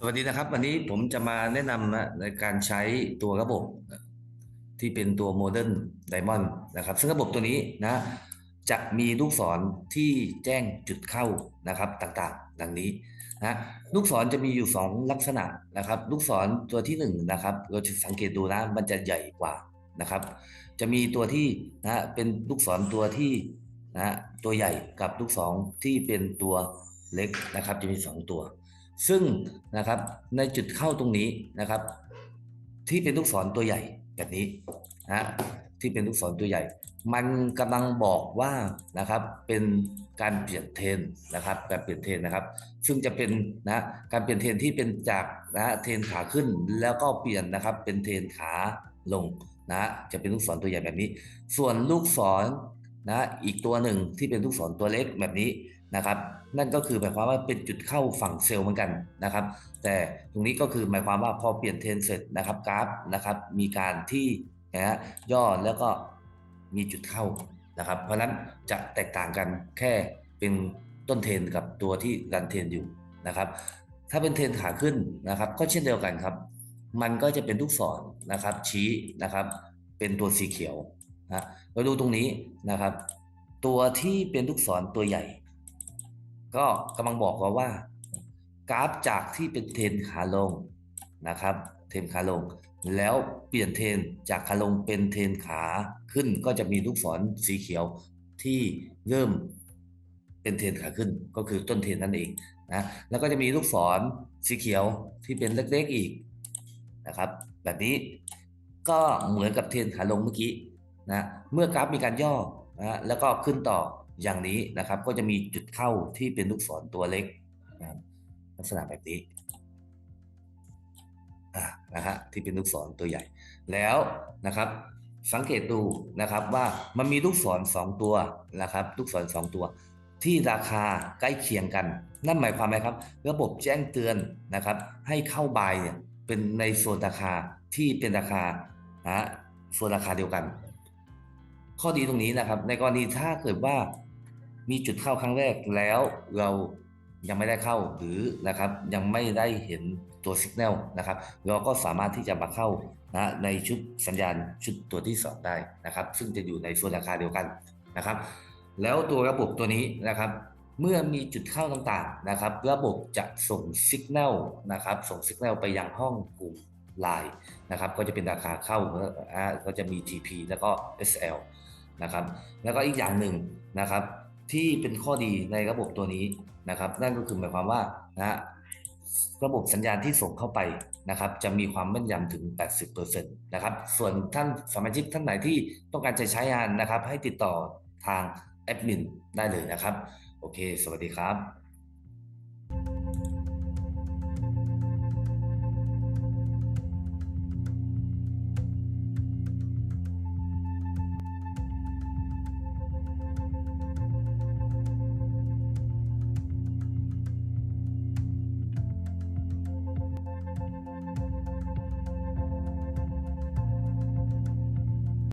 สวัสดีนะครับวันนี้ผมจะมาแนะนำนะในการใช้ตัวระบบที่เป็นตัว Modern Diamond นะครับ ซึ่งระบบตัวนี้นะ จะมีลูกศรที่แจ้งจุดเข้านะครับต่างๆ ดังนี้นะลูกศรจะมีอยู่ 2 ลักษณะนะครับ ลูกศรตัวที่1นะครับเราจะสังเกตดูนะมันจะใหญ่กว่านะครับ จะมีตัวที่นะเป็นลูกศรตัวที่นะตัวใหญ่กับลูกศรที่เป็นตัวเล็กนะครับ จะมี 2 ตัว ซึ่งนะครับในจุดเข้าตรงนี้นะครับ ที่เป็นลูกศรตัวใหญ่แบบนี้นะที่เป็นลูกศรตัวใหญ่ มันกำลังบอกว่านะครับเป็นการเปลี่ยนเทรนนะครับการเปลี่ยนเทรนนะครับ ซึ่งจะเป็นนะการเปลี่ยนเทรนที่เป็นจากนะเทรนขาขึ้นแล้วก็เปลี่ยนนะครับเป็นเทรนขาลงนะจะเป็นลูกศรตัวใหญ่แบบนี้ ส่วนลูกศรนะอีกตัวหนึ่งที่เป็นลูกศรตัวเล็กแบบนี้ นะครับนั่นก็คือหมายความว่าเป็นจุดเข้าฝั่งเซลล์เหมือนกันนะครับ แต่ตรงนี้ก็คือหมายความว่าพอเปลี่ยนเทรนเสร็จนะครับกราฟนะครับมีการที่นะฮะย่อแล้วก็มีจุดเข้านะครับ เพราะฉะนั้นจะแตกต่างกันแค่เป็นต้นเทรนกับตัวที่รันเทรนอยู่นะครับ ถ้าเป็นเทรนขาขึ้นนะครับ ก็เช่นเดียวกันครับ มันก็จะเป็นลูกศรนะครับ ชี้นะครับ เป็นตัวสีเขียวนะเราดูตรงนี้นะครับ ตัวที่เป็นลูกศรตัวใหญ่ ก็กำลังบอกเราว่ากราฟจากที่เป็นเทนขาลงนะครับ เทนขาลง แล้วเปลี่ยนเทนจากขาลงเป็นเทนขาขึ้น ก็จะมีลูกศรสีเขียวที่เริ่มเป็นเทนขาขึ้น ก็คือต้นเทนนั่นเองนะแล้วก็จะมีลูกศรสีเขียวที่เป็นเล็กๆอีกนะครับ แบบนี้ก็เหมือนกับเทนขาลงเมื่อกี้นะเมื่อกราฟมีการย่อนะแล้วก็ขึ้นต่อ อย่างนี้นะครับก็จะมีจุดเข้าที่เป็นลูกศรตัวเล็กนะลักษณะแบบนี้นะฮะที่เป็นลูกศรตัวใหญ่ แล้วนะครับสังเกตดูนะครับว่ามันมีลูกศรสองตัวนะครับลูกศรสองตัว ที่ราคาใกล้เคียงกัน นั่นหมายความไหมครับ ระบบแจ้งเตือนนะครับ ให้เข้าบายเนี่ยเป็นในโซนราคาที่เป็นราคานะโซนราคาเดียวกัน ข้อดีตรงนี้นะครับ ในกรณีถ้าเกิดว่า มีจุดเข้าครั้งแรกแล้วเรายังไม่ได้เข้าหรือนะครับยังไม่ได้เห็นตัวสัญญาณนะครับ เราก็สามารถที่จะมาเข้านะในชุดสัญญาณชุดตัวที่ 2 ได้นะครับ ซึ่งจะอยู่ในโซนราคาเดียวกันนะครับ แล้วตัวระบบตัวนี้นะครับ เมื่อมีจุดเข้าต่างๆนะครับ ระบบจะส่งสัญญาณนะครับ ส่งสัญญาณไปยังห้องกลุ่มไลน์นะครับ ก็จะเป็นราคาเข้าอ่าก็จะมี TP แล้วก็ SL นะครับ แล้วก็อีกอย่างหนึ่งนะครับ ที่เป็นข้อดีในระบบตัวนี้นะครับ นั่นก็คือหมายความว่านะระบบสัญญาณที่ส่งเข้าไปนะครับ จะมีความแม่นยำถึง 80%นะครับ ส่วนท่านสมาชิกท่านไหนที่ต้องการจะใช้งานนะครับ ให้ติดต่อทางแอดมินได้เลยนะครับ โอเค สวัสดีครับ